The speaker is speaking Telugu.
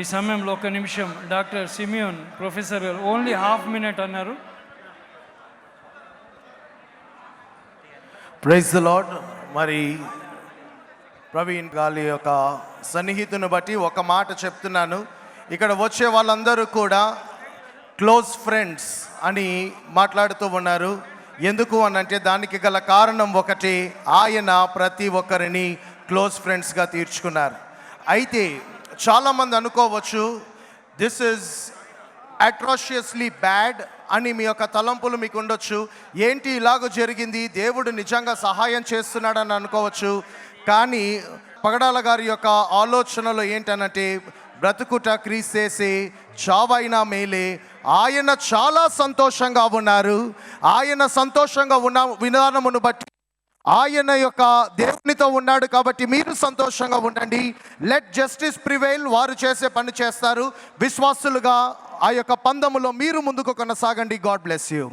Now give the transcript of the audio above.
ఈ సమయంలో ఒక నిమిషం. డాక్టర్ సిమియోన్ ప్రొఫెసర్ గారు ఓన్లీ హాఫ్ మినిట్ అన్నారు. ప్రైజ్ ద లాడ్ మరి ప్రవీణ్ గాలి యొక్క సన్నిహితుని బట్టి ఒక మాట చెప్తున్నాను. ఇక్కడ వచ్చే వాళ్ళందరూ కూడా క్లోజ్ ఫ్రెండ్స్ అని మాట్లాడుతూ ఉన్నారు. ఎందుకు అని అంటే దానికి గల కారణం ఒకటి ఆయన ప్రతి ఒక్కరిని క్లోజ్ ఫ్రెండ్స్గా తీర్చుకున్నారు. అయితే చాలామంది అనుకోవచ్చు దిస్ ఇస్ అట్రాషియస్లీ బ్యాడ్ అని మీ యొక్క తలంపులు మీకు ఉండొచ్చు. ఏంటి ఇలాగ జరిగింది? దేవుడు నిజంగా సహాయం చేస్తున్నాడని అనుకోవచ్చు. కానీ పగడాల గారి యొక్క ఆలోచనలో ఏంటనంటే బ్రతుకుట క్రీస్తేసే చావైనా మేలే. ఆయన చాలా సంతోషంగా ఉన్నారు. ఆయన సంతోషంగా ఉన్న విధానమును బట్టి ఆయన యొక్క దేవునితో ఉన్నాడు కాబట్టి మీరు సంతోషంగా ఉండండి. లెట్ జస్టిస్ ప్రివైల్ వారు చేసే పని చేస్తారు. విశ్వాసులుగా ఆ యొక్క పందములో మీరు ముందుకు కొనసాగండి. God bless you